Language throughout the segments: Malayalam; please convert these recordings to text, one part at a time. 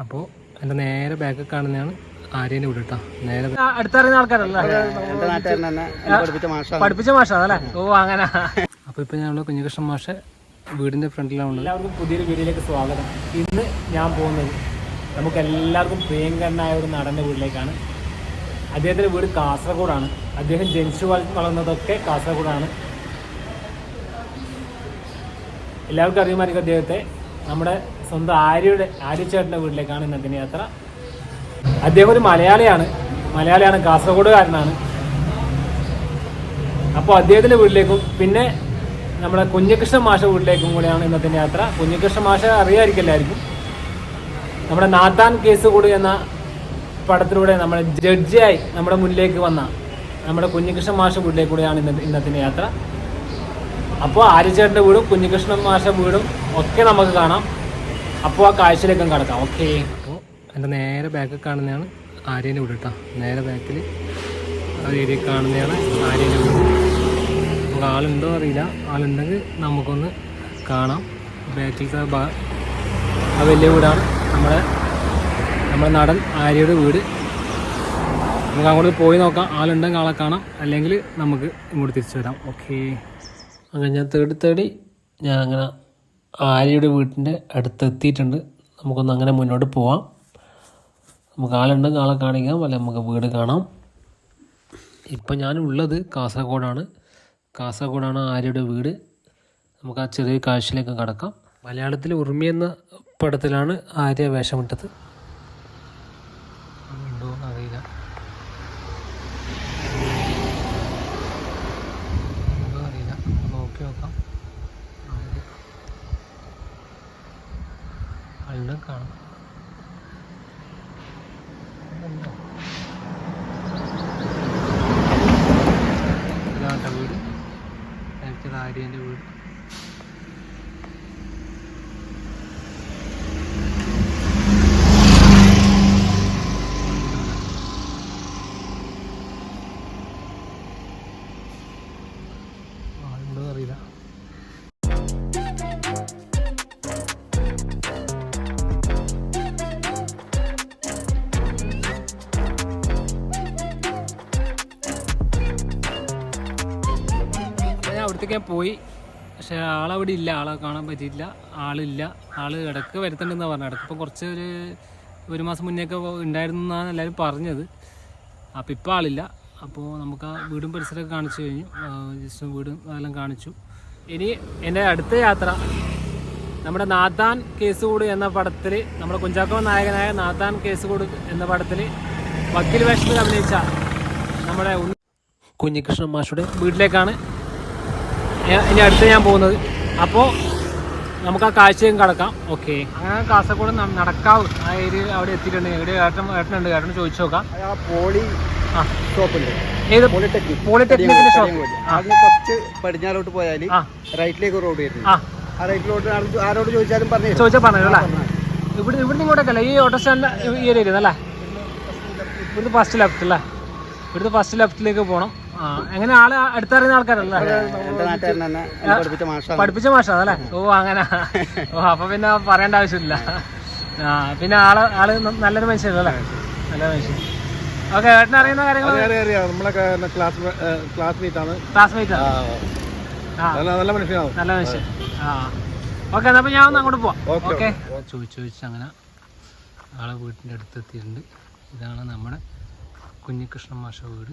അപ്പോൾ എന്റെ നേരെ ബാക്കിൽ കാണുന്നതാണ് ആര്യന്റെ വീട് കേട്ടോ നേരെ അടുത്തറിയുന്ന ആൾക്കാരല്ലേ? എന്റെ പഠിപ്പിച്ച മാഷാണ്. പഠിപ്പിച്ച മാഷാണ് അല്ലേ? ഓ അങ്ങനെ. അപ്പോൾ ഇപ്പോൾ ഞങ്ങൾ കുഞ്ഞുകൃഷ്ണൻ മാഷ് വീടിന്റെ ഫ്രണ്ടിലാണ് എല്ലാവർക്കും പുതിയൊരു വീഡിയോയിലേക്ക് സ്വാഗതം. ഇന്ന് ഞാൻ പോകുന്നത് നമുക്ക് എല്ലാവർക്കും പ്രിയങ്കരനായ ഒരു നടന്റെ വീട്ടിലേക്കാണ്. അദ്ദേഹത്തിന്റെ വീട് കാസർഗോഡാണ്. അദ്ദേഹം ജനിച്ചു വള- വളർന്നതൊക്കെ കാസർഗോഡാണ്. എല്ലാവർക്കും അറിയുമായിരിക്കും അദ്ദേഹത്തെ. നമ്മുടെ സ്വന്തം ആര്യയുടെ ആര്യച്ചേട്ടന്റെ വീട്ടിലേക്കാണ് ഇന്നത്തെ യാത്ര അദ്ദേഹം ഒരു മലയാളിയാണ്. മലയാളിയാണ് കാസർഗോഡുകാരനാണ്. അപ്പോൾ അദ്ദേഹത്തിന്റെ വീട്ടിലേക്കും പിന്നെ നമ്മുടെ കുഞ്ഞികൃഷ്ണ മാഷ വീട്ടിലേക്കും കൂടെയാണ് ഇന്നത്തെ യാത്ര കുഞ്ഞികൃഷ്ണ മാഷ അറിയാമായിരിക്കും നമ്മുടെ നാത്താൻ കേസ് കൂടി എന്ന പടത്തിലൂടെ നമ്മുടെ ജഡ്ജിയായി നമ്മുടെ മുന്നിലേക്ക് വന്ന നമ്മുടെ കുഞ്ഞികൃഷ്ണ മാഷ വീട്ടിലേക്ക് കൂടെയാണ് ഇന്നത്തെ ഇന്നത്തെ യാത്ര അപ്പോൾ ആര്യച്ചേട്ടന്റെ വീടും കുഞ്ഞികൃഷ്ണൻ മാഷ വീടും ഒക്കെ നമുക്ക് കാണാം. അപ്പോൾ ആ കാഴ്ചയിലേക്കും കടക്കാം. ഓക്കെ അപ്പോൾ എന്റെ നേരെ ബാക്കിൽ കാണുന്നതാണ് ആര്യന്റെ വീട് കേട്ടോ നേരെ ബാക്കിൽ ആ രീതിയിൽ കാണുന്നതാണ് ആര്യന്റെ വീട്. നമുക്ക് ആളുണ്ടോ അറിയില്ല. ആളുണ്ടെങ്കിൽ നമുക്കൊന്ന് കാണാം. ബാക്കിലത്തെ ഭാ ആ വലിയ വീടാണ് നമ്മുടെ നമ്മുടെ നടൻ ആര്യയുടെ വീട്. നമുക്ക് അങ്ങോട്ട് പോയി നോക്കാം. ആളുണ്ടെങ്കിൽ ആളെ കാണാം. അല്ലെങ്കിൽ നമുക്ക് ഇങ്ങോട്ട് തിരിച്ചു വരാം. ഓക്കെ അങ്ങനെ ഞാൻ തേടി തേടി ഞാൻ അങ്ങനെ ആര്യയുടെ വീട്ടിന്റെ അടുത്ത് എത്തിയിട്ടുണ്ട് നമുക്കൊന്ന് അങ്ങനെ മുന്നോട്ട് പോവാം. നമുക്ക് ആളുണ്ടെങ്കിൽ ആളെ കാണിക്കാം. അല്ലെ നമുക്ക് വീട് കാണാം. ഇപ്പം ഞാൻ ഉള്ളത് കാസർഗോഡാണ്. കാസർഗോഡാണ് ആര്യയുടെ വീട്. നമുക്ക് ആ ചെറിയ കാഴ്ചയിലേക്ക് കടക്കാം. മലയാളത്തിൽ ഉറുമി എന്ന പടത്തിലാണ് ആര്യ വേഷമിട്ടത്. ഞാൻ പോയി. പക്ഷെ ആളവിടെ ഇല്ല. ആളെ കാണാൻ പറ്റിയില്ല ആളില്ല. ആൾ ഇടയ്ക്ക് വരുത്തുന്നുണ്ടെന്നാണ് പറഞ്ഞത്. ഇടയ്ക്ക് ഇപ്പോൾ കുറച്ച് ഒരു ഒരു മാസം മുന്നേയൊക്കെ ഉണ്ടായിരുന്നു എന്നാണ് എല്ലാവരും പറഞ്ഞത്. അപ്പോൾ ഇപ്പോൾ ആളില്ല. അപ്പോൾ നമുക്ക് ആ വീടും പരിസരമൊക്കെ കാണിച്ചു കഴിഞ്ഞു. ജസ്റ്റ് വീടും അതെല്ലാം കാണിച്ചു. ഇനി എന്റെ അടുത്ത യാത്ര. നമ്മുടെ നാത്താൻ കേസുകൂട് എന്ന പടത്തിൽ നമ്മുടെ കുഞ്ചാക്കോ നായകനായ നാത്താൻ കേസുകൂട് എന്ന പടത്തിൽ വക്കീൽ വേഷത്തിൽ അഭിനയിച്ച നമ്മുടെ കുഞ്ഞികൃഷ്ണൻ മാഷുടെ വീട്ടിലേക്കാണ് ഇനി അടുത്ത് ഞാൻ പോകുന്നത്. അപ്പോൾ നമുക്ക് ആ കാഴ്ചയും കടക്കാം. ഓക്കെ. അങ്ങനെ കാസർഗോഡ് നടക്കാവ് ആ ഏരിയ അവിടെ എത്തിയിട്ടുണ്ട്. എവിടെ ഏട്ടൻ ഏട്ടനുണ്ട്. ഏട്ടൻ ചോദിച്ചു നോക്കാം. ആ പോളി ഏത്? പോളിടെക്നിക്. പോളിടെക്നിക്കിന്റെ ഷോപ്പ്. ആ. അതിന് കുറച്ച് പടിഞ്ഞാറോട്ട് പോയാൽ റൈറ്റിലേക്ക് റോഡ് വരുന്നു. ആ. റൈറ്റിലോട്ട് ആരോട് ചോദിച്ചാലും പറഞ്ഞു ചോദിച്ചാൽ പറഞ്ഞു അല്ലേ? ഇവിടെ ഇവിടുന്ന് ഇങ്ങോട്ടൊക്കെ ഈ ഓട്ടോ സ്റ്റാൻഡ് ഈ ഏരിയ അല്ലേ? ഇവിടുന്ന് ഫസ്റ്റ് ലെഫ്റ്റ് അല്ലേ ഇവിടുന്ന് ഫസ്റ്റ് ലെഫ്റ്റിലേക്ക് പോകണം എങ്ങനെ ആൾ അടുത്തറിയുന്ന ആൾക്കാരല്ലേ? എന്റെ നാട്ടുകാരൻ തന്നെ എന്നെ പഠിപ്പിച്ച മാഷാണ്. പഠിപ്പിച്ച മാഷാണ് അല്ലേ ഓ അങ്ങനെ. ഓ അപ്പൊ പിന്നെ പറയേണ്ട ആവശ്യമില്ല. ആ പിന്നെ ആൾ ആൾ നല്ലൊരു മനുഷ്യനല്ലേ നല്ല മനുഷ്യൻ. ഓക്കെ ഏട്ടൻ അറിയുന്ന കാര്യങ്ങൾ നമ്മളെ ക്ലാസ് ക്ലാസ്മേറ്റ് ആണ്. ക്ലാസ്മേറ്റ് ആണ്. ആ നല്ല മനുഷ്യനാണ് നല്ല മനുഷ്യൻ. ആ. ഓക്കെ എന്നാ ഞാൻ ഒന്ന് അങ്ങോട്ട് പോവാം. ഓക്കേ, ചോദിച്ചു ചോദിച്ചു അങ്ങനെ ആളെ വീട്ടിന്റെ അടുത്ത് എത്തിയിട്ടുണ്ട് ഇതാണ് നമ്മുടെ കുഞ്ഞികൃഷ്ണൻ മാഷ വീട്.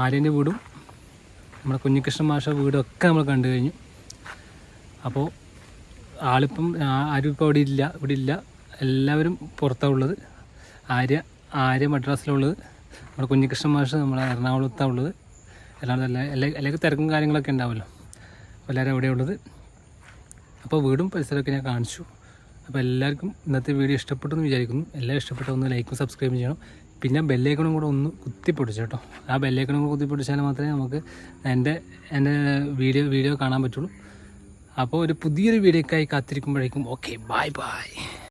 ആര്യന്റെ വീടും നമ്മുടെ കുഞ്ഞികൃഷ്ണൻ മാഷ വീടൊക്കെ നമ്മൾ കണ്ടു കഴിഞ്ഞു. അപ്പോൾ ആളിപ്പം ആരും ഇപ്പോൾ അവിടെ ഇല്ല ഇവിടെ ഇല്ല. എല്ലാവരും പുറത്താണ് ഉള്ളത്. ആര്യ ആര്യ മദ്രാസിലുള്ളത് നമ്മുടെ കുഞ്ഞികൃഷ്ണൻ മാഷ് നമ്മളെ എറണാകുളത്താണ് ഉള്ളത്. എല്ലാവരും എല്ലാ എല്ലാ എല്ലാവർക്കും തിരക്കും കാര്യങ്ങളൊക്കെ ഉണ്ടാവുമല്ലോ. എല്ലാവരും അവിടെ ഉള്ളത്. അപ്പോൾ വീടും പരിസരമൊക്കെ ഞാൻ കാണിച്ചു. അപ്പോൾ എല്ലാവർക്കും ഇന്നത്തെ വീഡിയോ ഇഷ്ടപ്പെട്ടു എന്ന് വിചാരിക്കുന്നു. എല്ലാവരും ഇഷ്ടപ്പെട്ടൊന്ന് ലൈക്കും സബ്സ്ക്രൈബും ചെയ്യണം. പിന്നെ ബെല്ലേക്കണും കൂടെ ഒന്ന് കുത്തിപ്പൊടിച്ചു കേട്ടോ. ആ ബെല്ലേക്കണും കൂടെ കുത്തിപ്പൊടിച്ചാൽ മാത്രമേ നമുക്ക് എന്റെ എന്റെ വീഡിയോ വീഡിയോ കാണാൻ പറ്റുള്ളൂ. അപ്പോൾ ഒരു പുതിയൊരു വീഡിയോക്കായി കാത്തിരിക്കുമ്പോഴേക്കും ഓക്കെ ബായ് ബായ്